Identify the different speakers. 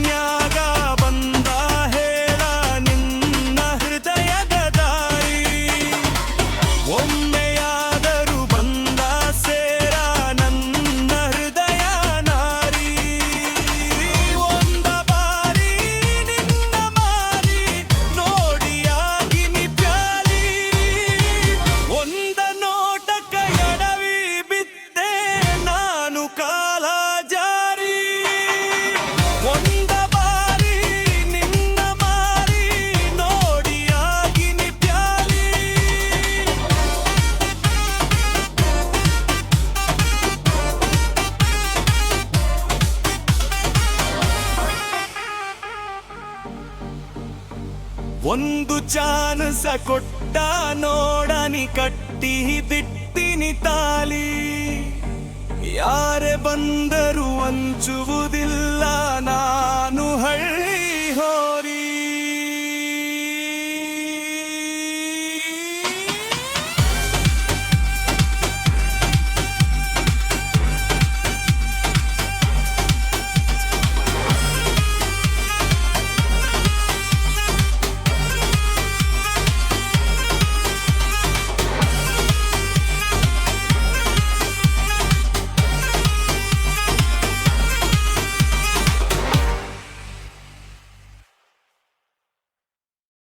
Speaker 1: ನ್ಯಾಗ ಬಂದ ಹೇಳ ನಿನ್ನ ಹೃದಯದ ತಾಯಿ. ಒಮ್ಮೆ ಒಂದು ಚಾನಸ ಕೊಟ್ಟ ನೋಡನಿ ಕಟ್ಟಿ ಬಿಟ್ಟಿನಿ ತಾಲಿ. ಯಾರೇ ಬಂದರೂ ಹಂಚುವುದಿಲ್ಲ ನಾನು ಹಳ್ಳಿ